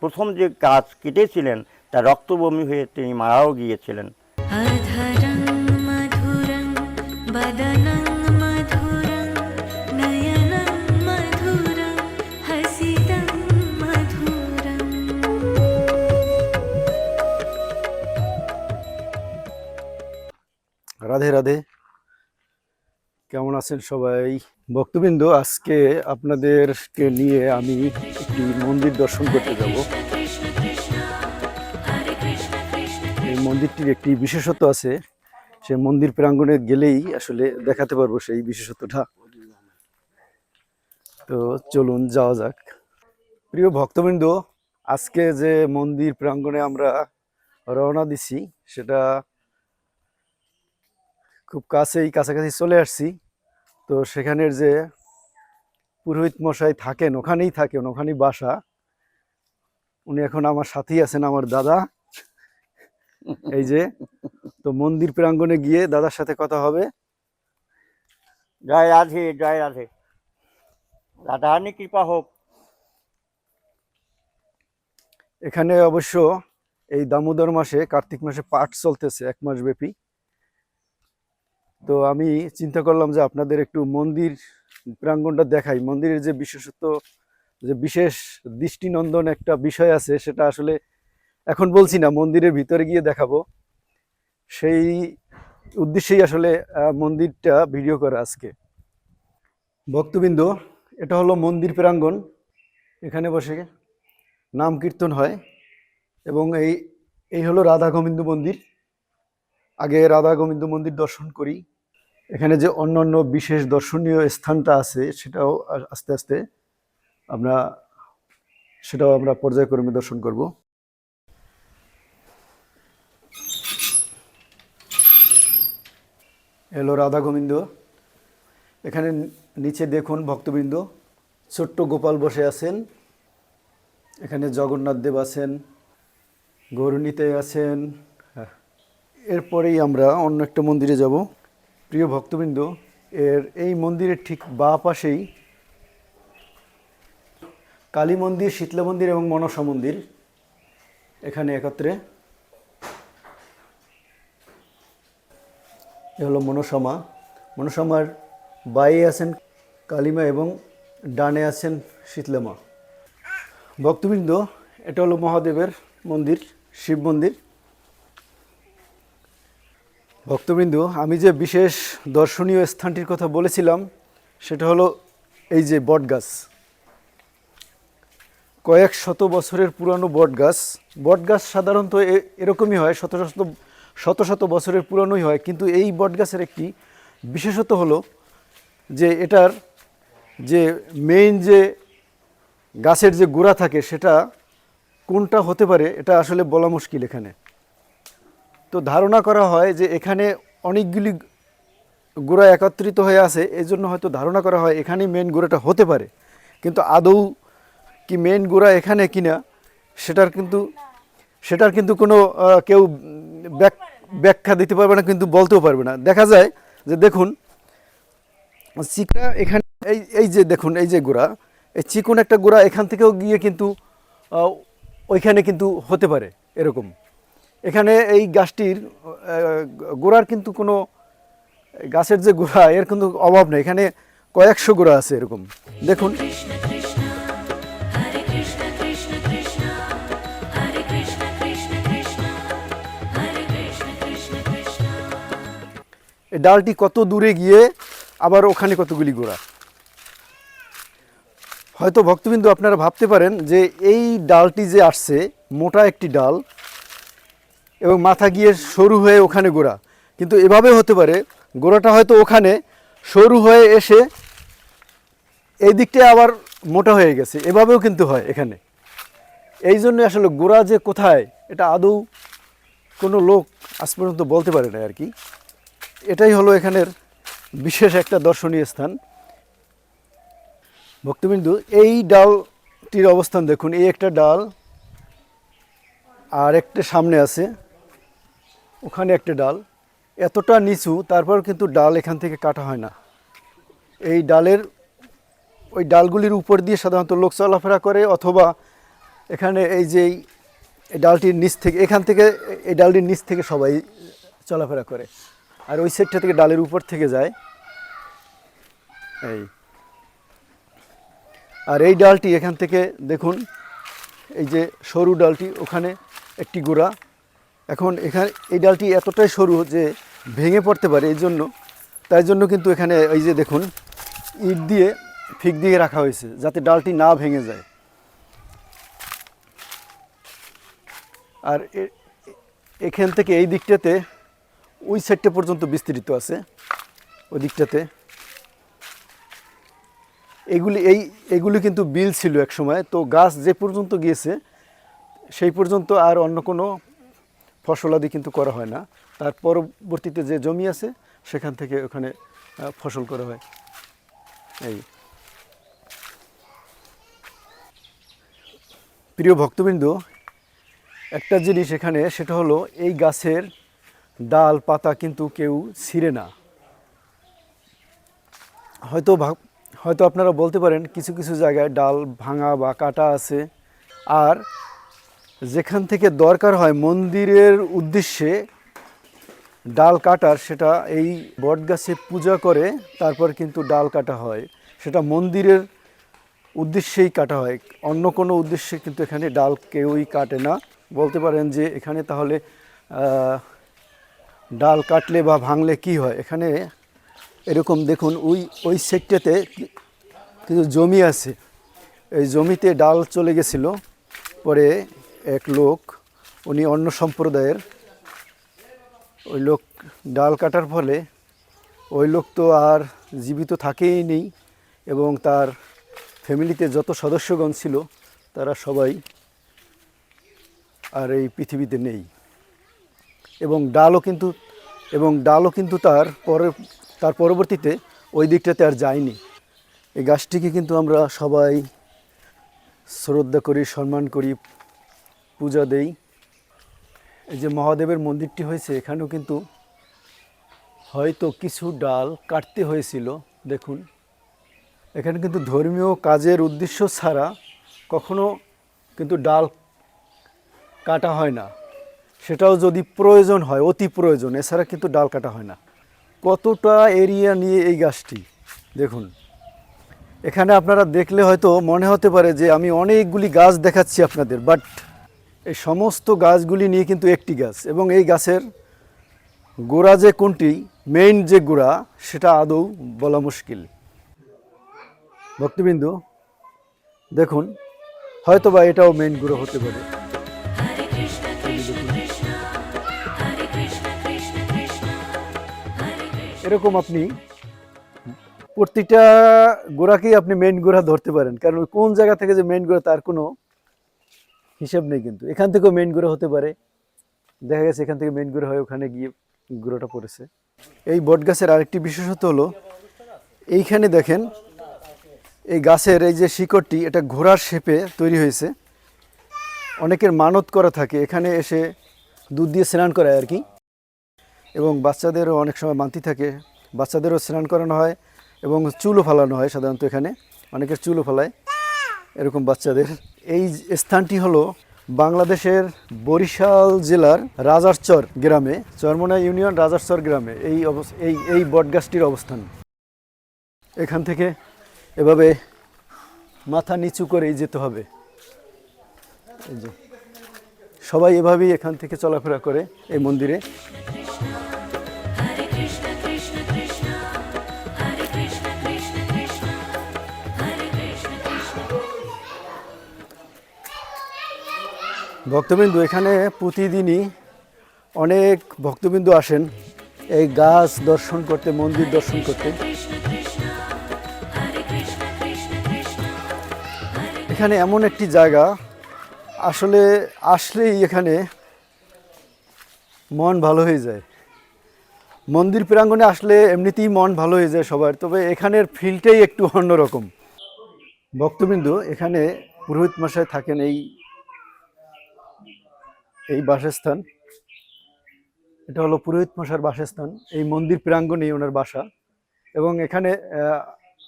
প্রথম যে গাছ কেটেছিলেন তা রক্তবমি হয়ে তিনি মারাও গিয়েছিলেন। রাধে রাধে। কেমন আছেন সবাই? ভক্তবৃন্দ আজকে আপনাদেরকে নিয়ে আমি মন্দির দর্শন করতে যাব। এই মন্দিরটির একটি বিশেষত্ব আছে, সে মন্দির প্রাঙ্গণে গেলেই আসলে দেখাতে পারব সেই বিশেষত্বটা। তো চলুন যাওয়া যাক। প্রিয় ভক্তবৃন্দ, আজকে যে মন্দির প্রাঙ্গণে আমরা রওনা দিছি, সেটা খুব কাছেই, কাছাকাছি চলে আসছি। তো সেখানের যে পুরোহিত মশাই থাকেন ওখানেই থাকেন ওখানেই বাসা। উনি এখন আমার সাথেই আছেন আমার দাদা। এই যে তো মন্দির প্রাঙ্গণে গিয়ে দাদার সাথে কথা হবে। জয় রাধে জয় রাধে। রাধারানী কৃপা হোক। এখানে অবশ্য এই দামোদর মাসে কার্তিক মাসে পাঠ চলতেছে এক মাস ব্যাপী তো আমি চিন্তা করলাম যে আপনাদের একটু মন্দির প্রাঙ্গণটা দেখাই। মন্দিরের যে বিশেষত্ব, যে বিশেষ দৃষ্টিনন্দন একটা বিষয় আছে, সেটা আসলে এখন বলছি না, মন্দিরের ভিতরে গিয়ে দেখাবো। সেই উদ্দেশ্যেই আসলে মন্দিরটা ভিডিও করা আজকে। ভক্তবৃন্দ, এটা হলো মন্দির প্রাঙ্গণ। এখানে বসে নাম কীর্তন হয় এবং এই এই হলো রাধা গোবিন্দ মন্দির। আগে রাধা গোবিন্দ মন্দির দর্শন করি। এখানে যে অন্যান্য বিশেষ দর্শনীয় স্থানটা আছে, সেটাও আস্তে আস্তে আমরা, সেটাও আমরা পর্যায়ক্রমে দর্শন করব। এলো রাধা গোবিন্দ এখানে নিচে দেখুন ভক্তবৃন্দ, ছোট্ট গোপাল বসে আছেন। এখানে জগন্নাথ দেব আছেন গরুণীতে আছেন। এরপরেই আমরা অন্য একটা মন্দিরে যাব। প্রিয় ভক্তবৃন্দ, এর এই মন্দিরের ঠিক বা পাশেই কালী মন্দির, শীতলা মন্দির এবং মনসা মন্দির এখানে একত্রে। এ হলো মনসামা। মনসামার বাইয়ে আছেন কালিমা এবং ডানে আছেন শীতলামা। ভক্তবৃন্দ, এটা হলো মহাদেবের মন্দির, শিব মন্দির। ভক্তবৃন্দ, আমি যে বিশেষ দর্শনীয় স্থানটির কথা বলেছিলাম, সেটা হলো এই যে বটগাছ। কয়েক শত বছরের পুরানো বটগাছ। বটগাছ সাধারণত এরকমই হয়, শত শত শত শত বছরের পুরানোই হয়, কিন্তু এই বটগাছের একটি বিশেষত হলো যে এটার যে মেইন যে গাছের যে গোড়া থাকে, সেটা কোনটা হতে পারে, এটা আসলে বলা মুশকিল এখানে। তো ধারণা করা হয় যে এখানে অনেকগুলি গোড়া একত্রিত হয়ে আছে এই জন্য হয়তো ধারণা করা হয় এখানেই মেন গোড়াটা হতে পারে। কিন্তু আদৌ কি মেন গোড়া এখানে কিনা, সেটার কিন্তু সেটার কিন্তু কোনো কেউ ব্যাখ্যা দিতে পারবে না, কিন্তু বলতেও পারবে না। দেখা যায় যে দেখুন চিকটা এখানে, এই এই যে দেখুন, এই যে গোড়া, এই চিকন একটা গোড়া এখান থেকেও গিয়ে কিন্তু ওইখানে কিন্তু হতে পারে, এরকম। এখানে এই গাছটির গোড়ার কিন্তু কোনো, গাছের যে গোড়া, এর কিন্তু অভাব নেই। এখানে কয়েকশো গোড়া আছে এরকম। দেখুন। ডালটি কত দূরে গিয়ে আবার ওখানে কতগুলি গোড়া? হয়তো ভক্তবিন্দু আপনারা ভাবতে পারেন যে এই ডালটি যে আসছে, মোটা একটি ডাল এবং মাথা গিয়ে সরু হয়ে ওখানে গোড়া। কিন্তু এভাবে হতে পারে, গোড়াটা হয়তো ওখানে সরু হয়ে এসে এই দিকটা আবার মোটা হয়ে গেছে। এভাবেও কিন্তু হয় এখানে। এই জন্য আসলে গোড়া যে কোথায়, এটা আদৌ কোনো লোক আজ পর্যন্ত বলতে পারে না আর কি। এটাই হলো এখানের বিশেষ একটা দর্শনীয় স্থান। ভক্তবিন্দু, এই ডালটির অবস্থান দেখুন। এই একটা ডাল আর একটা সামনে আছে। ওখানে একটা ডাল। এতটা নিচু তারপর কিন্তু ডাল এখান থেকে কাটা হয় না। এই ডালের, ওই ডালগুলির উপর দিয়ে সাধারণত লোক চলাফেরা করে অথবা এখানে এই যে এই- ডালটির নিচ থেকে, এখান থেকে এই ডালটির নিচ থেকে সবাই চলাফেরা করে। আর ওই সাইডটা থেকে ডালের উপর থেকে যায়। এই। আর এই ডালটি এখান থেকে দেখুন, এই যে সরু ডালটি, ওখানে একটি গোড়া। এখন এখানে এই ডালটি এতটাই সরু যে ভেঙে পড়তে পারে এই জন্য। তাই জন্য কিন্তু এখানে এই যে দেখুন, ইট দিয়ে ফিক দিয়ে রাখা হয়েছে যাতে ডালটি না ভেঙে যায়। আর এখান থেকে এই দিকটাতে, ওই সাইডটা পর্যন্ত বিস্তৃত আছে, ওই দিকটাতে। এগুলি, এই, এগুলি কিন্তু বিল ছিল এক সময়, তো গাছ যে পর্যন্ত গিয়েছে, সেই পর্যন্ত আর অন্য কোনো ফসলাদি কিন্তু করা হয় না। তার পরবর্তীতে যে জমি আছে, সেখান থেকে ওখানে ফসল করা হয়। এই। প্রিয় ভক্তবৃন্দ, একটা জিনিস এখানে, সেটা হলো এই গাছের ডাল, পাতা কিন্তু কেউ ছিঁড়ে না। হয়তো হয়তো আপনারা বলতে পারেন, কিছু কিছু জায়গায় ডাল ভাঙা বা কাটা আছে। আর যেখান থেকে দরকার হয় মন্দিরের উদ্দেশ্যে ডাল কাটার, সেটা এই বটগাছে পূজা করে, তারপর কিন্তু ডাল কাটা হয়। সেটা মন্দিরের উদ্দেশ্যেই কাটা হয়। অন্য কোনো উদ্দেশ্যে কিন্তু এখানে ডাল কেউই কাটে না। বলতে পারেন যে এখানে তাহলে ডাল কাটলে বা ভাঙলে কি হয়? এখানে এরকম দেখুন, ওই ওই সেটটাতে কিছু জমি আছে। এই জমিতে ডাল চলে গেছিল। পরে এক লোক, উনি অন্য সম্প্রদায়ের। ওই লোক ডাল কাটার ফলে ওই লোক তো আর জীবিত থাকেই নেই এবং তার ফ্যামিলিতে যত সদস্যগণ ছিল, তারা সবাই আর এই পৃথিবীতে নেই। এবং ডালও কিন্তু, এবং ডালও কিন্তু তার পরে, তার পরবর্তীতে ওই দিকটাতে আর যায়নি। এই গাছটিকে কিন্তু আমরা সবাই শ্রদ্ধা করি, সম্মান করি পূজা দেই। এই যে মহাদেবের মন্দিরটি হয়েছে, এখানেও কিন্তু হয়তো কিছু ডাল কাটতে হয়েছিল, দেখুন। এখানে কিন্তু ধর্মীয় কাজের উদ্দেশ্য ছাড়া কখনো কিন্তু ডাল কাটা হয় না। সেটাও যদি প্রয়োজন হয়, অতি প্রয়োজন, এছাড়া কিন্তু ডাল কাটা হয় না। কতটা এরিয়া নিয়ে এই গাছটি, দেখুন। এখানে আপনারা দেখলে হয়তো মনে হতে পারে যে আমি অনেকগুলি গাছ দেখাচ্ছি আপনাদের, বাট এই সমস্ত গাছগুলি নিয়ে কিন্তু একটি গাছ এবং এই গাছের গোড়া যে কোনটি মেইন যে গোড়া সেটা আদৌ বলা মুশকিল। ভক্তবিন্দু দেখুন হয়তো বা এটাও মেইন গোড়া হতে পারে। এরকম আপনি প্রতিটা গোড়াকেই আপনি মেইন গোড়া ধরতে পারেন কারণ কোন জায়গা থেকে যে মেইন গোড়া তার কোনো হিসাব নেই কিন্তু। এখান থেকেও মেইন গোড়া হতে পারে। দেখা গেছে এখান থেকে মেইন গোড়া হয়ে, ওখানে গিয়ে গোড়াটা পড়েছে। এই বট গাছের আরেকটি বিশেষত্ব হলো, এইখানে দেখেন, এই গাছের এই যে শিকড়টি, এটা ঘোড়ার শেপে তৈরি হয়েছে। অনেকের মানত করা থাকে, এখানে এসে দুধ দিয়ে স্নান করায় আর কি। এবং বাচ্চাদেরও অনেক সময় মান্তি থাকে। বাচ্চাদেরও স্নান করানো হয় এবং চুলও ফালানো হয় সাধারণত এখানে। অনেকের চুলও ফালায়। এরকম বাচ্চাদের। এই স্থানটি হলো বাংলাদেশের বরিশাল জেলার রাজারচর গ্রামে, চরমনা ইউনিয়ন রাজারচর গ্রামে। এই এই এই বটগাছটির অবস্থান। এখান থেকে এভাবে মাথা নিচু করেই যেতে হবে। এই যে, সবাই এভাবেই এখান থেকে চলাফেরা করে এই মন্দিরে। ভক্তবিন্দু, এখানে প্রতিদিনই অনেক ভক্তবিন্দু আসেন। এই গাছ দর্শন করতে, মন্দির দর্শন করতে। এখানে এমন একটি জায়গা, আসলে আসলেই এখানে মন ভালো হয়ে যায়। মন্দির প্রাঙ্গণে আসলে এমনিতেই মন ভালো হয়ে যায় সবার, তবে এখানের ফিলটাই একটু অন্যরকম। ভক্তবিন্দু, এখানে পুরোহিত মশাই থাকেন এই এই বাসস্থান। এটা হলো পুরোহিত মশার বাসস্থান। এই মন্দির প্রাঙ্গণেই ওনার বাসা। এবং এখানে আহ,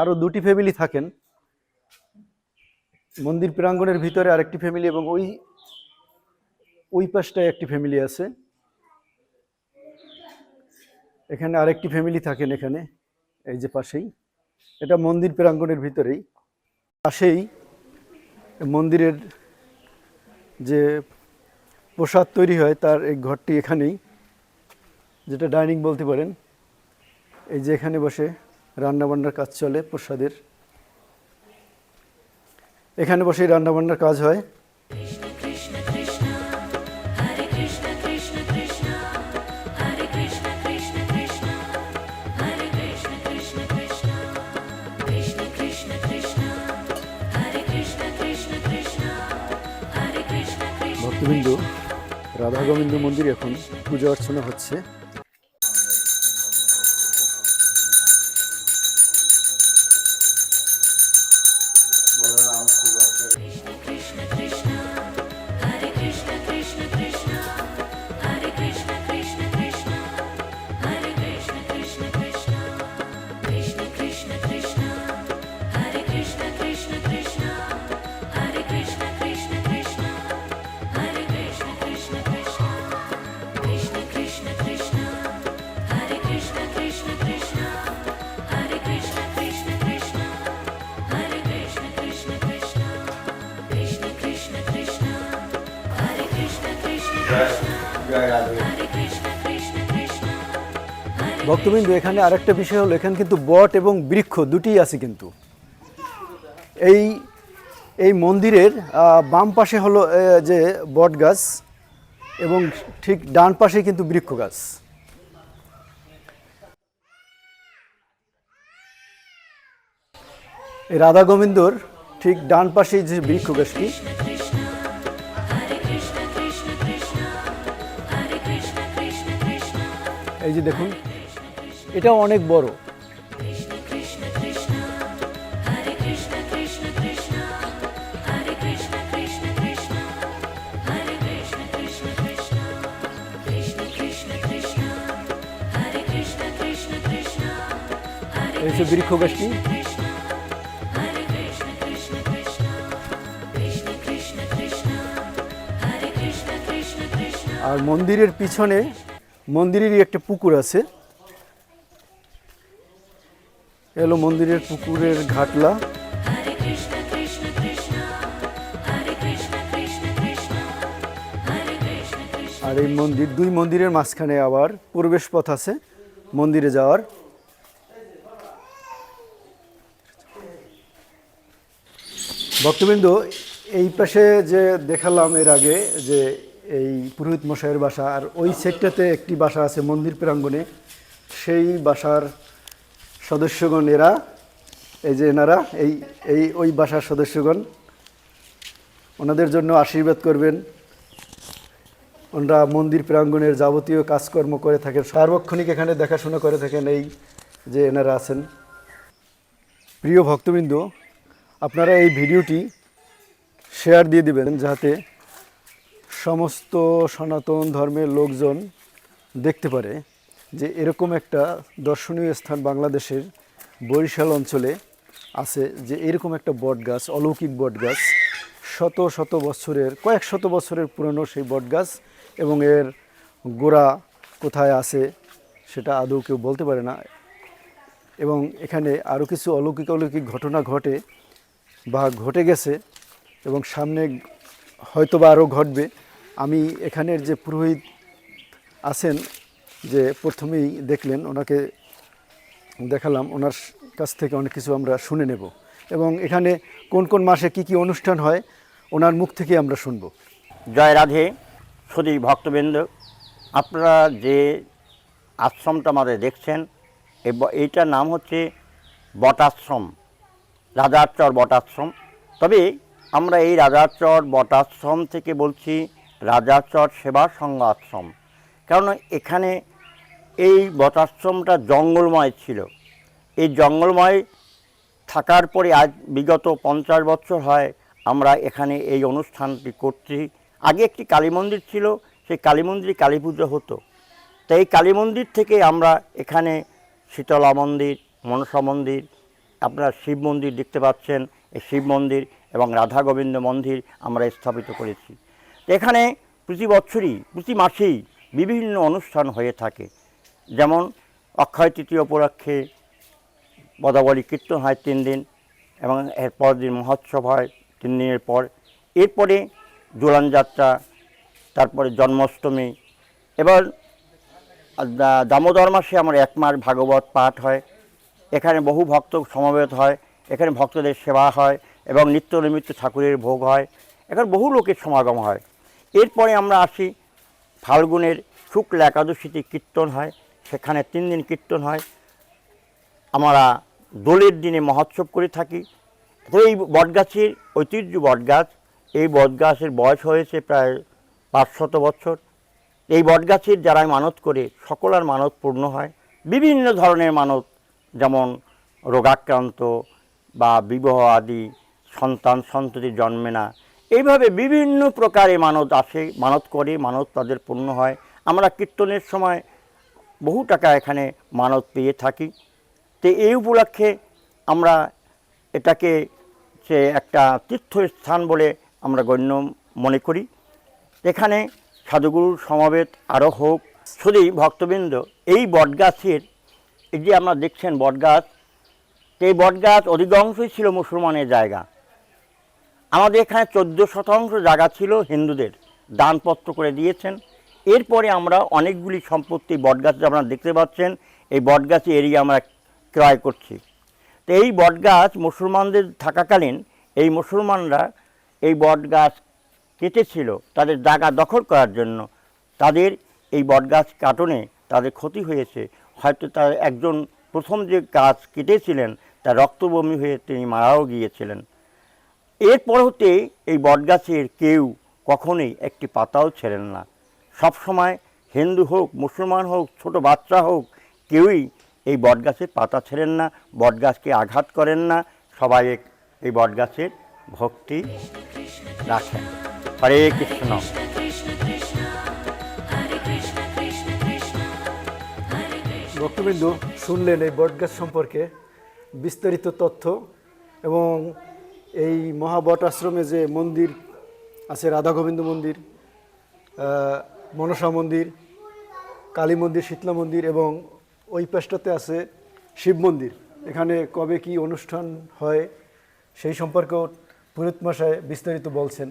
আরও দুটি ফ্যামিলি থাকেন। মন্দির প্রাঙ্গণের ভিতরে আরেকটি ফ্যামিলি এবং ওই ওই পাশটায় একটি ফ্যামিলি আছে। এখানে আরেকটি ফ্যামিলি থাকেন এখানে এই যে পাশেই। এটা মন্দির প্রাঙ্গণের ভিতরেই। পাশেই মন্দিরের যে প্রসাদ তৈরি হয় তার এই ঘরটি এখানেই যেটা ডাইনিং বলতে পারেন এই যে এখানে বসে রান্নাবান্নার কাজ চলে প্রসাদের এখানে বসে রান্নাবান্নার কাজ হয় ভক্তবিন্দু রাধা গোবিন্দ মন্দির এখন পূজা অর্চনা হচ্ছে। ভক্তবৃন্দ এখানে আরেকটা বিষয় হলো, এখানে কিন্তু বট এবং বৃক্ষ দুটিই আছে কিন্তু। এই এই মন্দিরের বাম পাশে হলো যে বট গাছ এবং ঠিক ডান পাশে কিন্তু বৃক্ষ গাছ। রাধা গোবিন্দর ঠিক ডান পাশে যে বৃক্ষ গাছটি, এই যে দেখুন এটা অনেক বড়। এসে বৃক্ষ গাছটি আর মন্দিরের পিছনে মন্দিরেরই একটা পুকুর আছে। এলো মন্দিরের পুকুরের ঘাটলা। আর এই মন্দির দুই মন্দিরের মাঝখানে আবার প্রবেশ পথ আছে মন্দিরে যাওয়ার। ভক্তবৃন্দ এই পাশে যে দেখালাম এর আগে যে এই পুরোহিত মশাইয়ের বাসা আর ওই সেটটাতে একটি বাসা আছে মন্দির প্রাঙ্গণে সেই বাসার সদস্যগণ এরা এই যে এনারা, এই এই ওই বাসার সদস্যগণ, ওনাদের জন্য আশীর্বাদ করবেন। ওনারা মন্দির প্রাঙ্গণের যাবতীয় কাজকর্ম করে থাকেন। সার্বক্ষণিক এখানে দেখাশোনা করে থাকেন এই যে এনারা আছেন। প্রিয় ভক্তবৃন্দ, আপনারা এই ভিডিওটি শেয়ার দিয়ে দিবেন যাতে সমস্ত সনাতন ধর্মের লোকজন দেখতে পারে। যে এরকম একটা দর্শনীয় স্থান বাংলাদেশের বরিশাল অঞ্চলে আছে যে এরকম একটা বট গাছ অলৌকিক বট গাছ শত শত বছরের, কয়েক শত বছরের পুরনো সেই বট গাছ এবং এর গোড়া কোথায় আছে সেটা আদৌ কেউ বলতে পারে না এবং এখানে আরও কিছু অলৌকিক অলৌকিক ঘটনা ঘটে বা ঘটে গেছে এবং সামনে হয়তো বা আরও ঘটবে। আমি এখানের যে পুরোহিত আছেন যে প্রথমেই দেখলেন, ওনাকে দেখালাম, ওনার কাছ থেকে অনেক কিছু আমরা শুনে নেব। এবং এখানে কোন কোন মাসে কি কি অনুষ্ঠান হয়, ওনার মুখ থেকে আমরা শুনব। জয় রাধে সুদী ভক্তবৃন্দ, আপনারা যে আশ্রমটা আমাদের দেখছেন এইটার নাম হচ্ছে বটাশ্রম, রাজারচর বটাশ্রম। তবে আমরা এই রাজারচর বটাশ্রম থেকে বলছি রাজারচর সেবা সংঘ আশ্রম কারণ এখানে এই বটাশ্রমটা জঙ্গলময় ছিল। এই জঙ্গলময় থাকার পরে আজ বিগত পঞ্চাশ বছর হয় আমরা এখানে এই অনুষ্ঠানটি করছি। আগে একটি কালী মন্দির ছিল, সেই কালী মন্দিরে কালী পুজো হতো। তাই এই কালী মন্দির থেকে আমরা এখানে শীতলা মন্দির, মনসা মন্দির, আপনারা শিব মন্দির দেখতে পাচ্ছেন। এই শিব মন্দির এবং রাধা গোবিন্দ মন্দির আমরা স্থাপিত করেছি। এখানে প্রতি বছরই, প্রতি মাসেই বিভিন্ন অনুষ্ঠান হয়ে থাকে। যেমন অক্ষয় তৃতীয় উপলক্ষে বদাবলী কীর্তন হয় তিন দিন এবং এরপর দিন মহোৎসব হয় তিন দিনের পর। এরপরে জোলান যাত্রা, তারপরে জন্মাষ্টমী। এবার দামোদর মাসে আমার এক মাস ভাগবত পাঠ হয়। এখানে বহু ভক্ত সমবেত হয়। এখানে ভক্তদের সেবা হয় এবং নিত্য নৈমিত্য ঠাকুরের ভোগ হয়। এখানে বহু লোকের সমাগম হয়। এরপরে আমরা আসি ফাল্গুনের শুক্ল একাদশীতে কীর্তন হয়। সেখানে তিন দিন কীর্তন হয়। আমরা দোলের দিনে মহোৎসব করে থাকি। এই বটগাছের ঐতিহ্য বটগাছ, এই বটগাছের বয়স হয়েছে প্রায় পাঁচশত বছর। এই বটগাছের যারা মানত করে, সকলের মানত পূর্ণ হয়। বিভিন্ন ধরনের মানত, যেমন রোগাক্রান্ত বা বিবাহ আদি, সন্তান সন্ততি জন্মে না। এইভাবে বিভিন্ন প্রকারে মানত আসে, মানত করে, মানত তাদের পূর্ণ হয়। আমরা কীর্তনের সময় বহু টাকা এখানে মানত পেয়ে থাকি। তো এই উপলক্ষে আমরা এটাকে সে একটা তীর্থস্থান বলে আমরা গণ্য মনে করি। এখানে সাধুগুরুর সমাবেত আরও হোক শুধুই ভক্তবৃন্দ, এই বটগাছের, এই যে আমরা দেখছেন বটগাছ এই বটগাছ অধিকাংশই ছিল মুসলমানের জায়গা। আমাদের এখানে চোদ্দ শতাংশ জায়গা ছিল হিন্দুদের, দানপত্র করে দিয়েছেন। এরপরে আমরা অনেকগুলি সম্পত্তি বটগাছ আপনারা দেখতে পাচ্ছেন, এই বটগাছ এরিয়া আমরা ক্রয় করছি। তো এই বটগাছ মুসলমানদের থাকাকালীন এই মুসলমানরা এই বটগাছ কেটেছিল তাদের জায়গা দখল করার জন্য। তাদের এই বটগাছ কাটনে তাদের ক্ষতি হয়েছে। হয়তো তার একজন প্রথম যে গাছ কেটেছিলেন, তার রক্তবমি হয়ে তিনি মারাও গিয়েছিলেন। এরপর হতে এই বটগাছের কেউ কখনোই একটি পাতাও ছেড়েন না। সব সময় হিন্দু হোক, মুসলমান হোক, ছোট বাচ্চা হোক, কেউই এই বটগাছের পাতা ছেড়েন না, বটগাছকে আঘাত করেন না, সবাই এই বটগাছের ভক্তি রাখেন। হরে কৃষ্ণ। ভক্তবৃন্দ, শুনলেন এই বটগাছ সম্পর্কে বিস্তারিত তথ্য এবং এই মহাবট আশ্রমে যে মন্দির আছে, রাধা গোবিন্দ মন্দির মনসা মন্দির কালী মন্দির শীতলা মন্দির এবং ওই পাশটাতে আছে শিব মন্দির। এখানে কবে কি অনুষ্ঠান হয় সেই সম্পর্কেও পুরোহিত মশাই বিস্তারিত বলছেন।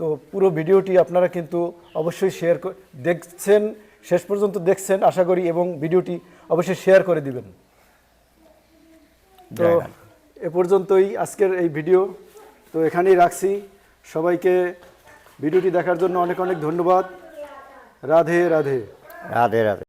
তো পুরো ভিডিওটি আপনারা কিন্তু অবশ্যই শেয়ার দেখছেন শেষ পর্যন্ত দেখছেন আশা করি এবং ভিডিওটি অবশ্যই শেয়ার করে দিবেন। তো এ পর্যন্তই আজকের এই ভিডিও। তো এখানেই রাখছি। সবাইকে ভিডিওটি দেখার জন্য অনেক অনেক ধন্যবাদ। রাধে রাধে রাধে রাধে